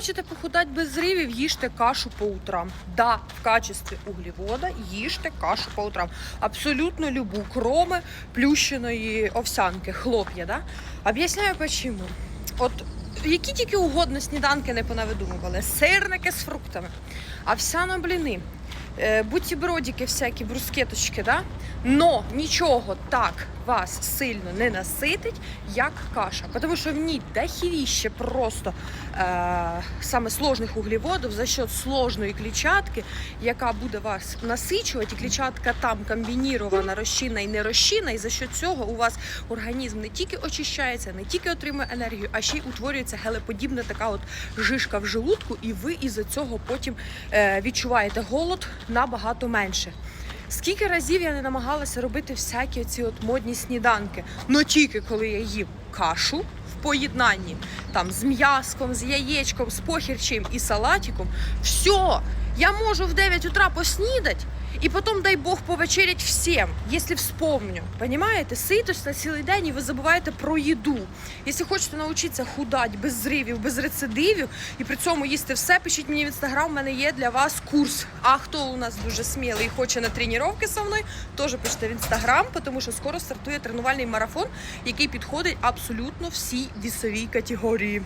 Хочете похудати без зривів, їжте кашу по утрам. Да, в качестві углевода їжте кашу по утрам. Абсолютно любу, кроме плющеної овсянки, хлоп'я. Да? Об'ясняю чому. От які тільки угодно сніданки не понавидумували. Сирники з фруктами, овсяно бліни, е, бутербродики всякі, брускеточки, да? Но нічого так вас сильно не наситить, як каша. Тому що в ній дохіріще просто е, саме сложних углеводів за счет сложної клітчатки, яка буде вас насичувати. І клітчатка там комбінірована, розчинна і не розчинна, і за счет цього у вас організм не тільки очищається, не тільки отримує енергію, а ще й утворюється гелеподібна така от жишка в желудку, і ви із-за цього потім е, відчуваєте голод набагато менше. Скільки разів я не намагалася робити всякі ці от модні сніданки, но тільки коли я їм кашу поєднанні там з м'яском, з яєчком, з похірчим і салатиком, все, я можу в 9 утра поснідати і потім, дай Бог, повечерять всім, якщо вспомню. Понимаєте? Ситость на цілий день і ви забуваєте про їду. Якщо хочете навчитися худати без зривів, без рецидивів і при цьому їсти все, пишіть мені в інстаграм, у мене є для вас курс. А хто у нас дуже смілий і хоче на тренування зі мною, теж пишіть в інстаграм, тому що скоро стартує тренувальний марафон, який підходить абсолютно всій вісовій категорії.